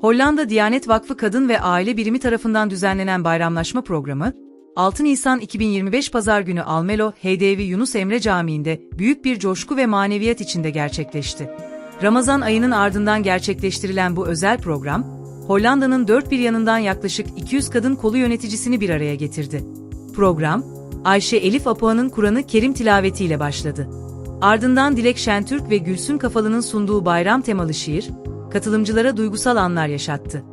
Hollanda Diyanet Vakfı Kadın ve Aile Birimi tarafından düzenlenen bayramlaşma programı, 6 Nisan 2025 Pazar günü Almelo, HDV Yunus Emre Camii'nde büyük bir coşku ve maneviyat içinde gerçekleşti. Ramazan ayının ardından gerçekleştirilen bu özel program, Hollanda'nın dört bir yanından yaklaşık 200 kadın kolu yöneticisini bir araya getirdi. Program, Ayşe Elif Apoğan'ın Kur'an'ı Kerim tilavetiyle başladı. Ardından Dilek Şentürk ve Gülsün Kafalı'nın sunduğu bayram temalı şiir, katılımcılara duygusal anlar yaşattı.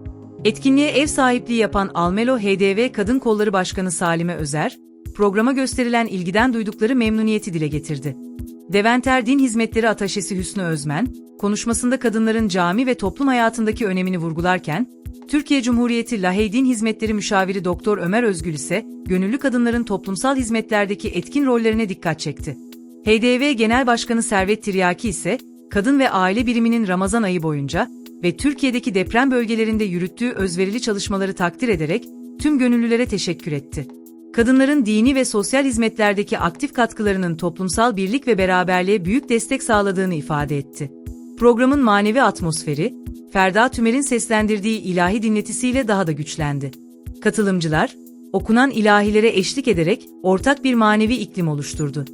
Etkinliğe ev sahipliği yapan Almelo HDV Kadın Kolları Başkanı Salime Özer, programa gösterilen ilgiden duydukları memnuniyeti dile getirdi. Deventer Din Hizmetleri Ataşesi Hüsnü Özmen, konuşmasında kadınların cami ve toplum hayatındaki önemini vurgularken, Türkiye Cumhuriyeti Lahey Din Hizmetleri Müşaviri Doktor Ömer Özgül ise, gönüllü kadınların toplumsal hizmetlerdeki etkin rollerine dikkat çekti. HDV Genel Başkanı Servet Tiryaki ise, kadın ve aile biriminin Ramazan ayı boyunca ve Türkiye'deki deprem bölgelerinde yürüttüğü özverili çalışmaları takdir ederek tüm gönüllülere teşekkür etti. Kadınların dini ve sosyal hizmetlerdeki aktif katkılarının toplumsal birlik ve beraberliğe büyük destek sağladığını ifade etti. Programın manevi atmosferi, Ferda Tümer'in seslendirdiği ilahi dinletisiyle daha da güçlendi. Katılımcılar, okunan ilahilere eşlik ederek ortak bir manevi iklim oluşturdu.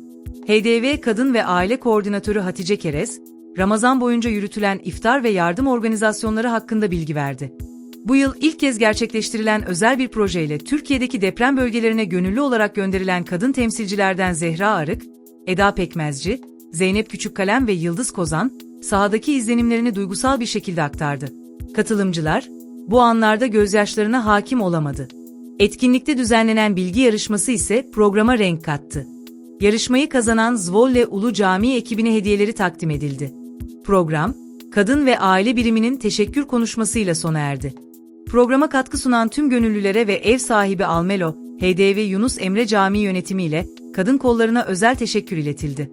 HDV Kadın ve Aile Koordinatörü Hatice Kerez, Ramazan boyunca yürütülen iftar ve yardım organizasyonları hakkında bilgi verdi. Bu yıl ilk kez gerçekleştirilen özel bir projeyle Türkiye'deki deprem bölgelerine gönüllü olarak gönderilen kadın temsilcilerden Zehra Arık, Eda Pekmezci, Zeynep Küçükkalem ve Yıldız Kozan, sahadaki izlenimlerini duygusal bir şekilde aktardı. Katılımcılar, bu anlarda gözyaşlarına hakim olamadı. Etkinlikte düzenlenen bilgi yarışması ise programa renk kattı. Yarışmayı kazanan Zvolle Ulu Camii ekibine hediyeleri takdim edildi. Program, kadın ve aile biriminin teşekkür konuşmasıyla sona erdi. Programa katkı sunan tüm gönüllülere ve ev sahibi Almelo, HDV Yunus Emre Camii yönetimiyle kadın kollarına özel teşekkür iletildi.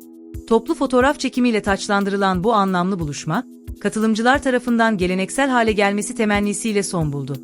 Toplu fotoğraf çekimiyle taçlandırılan bu anlamlı buluşma, katılımcılar tarafından geleneksel hale gelmesi temennisiyle son buldu.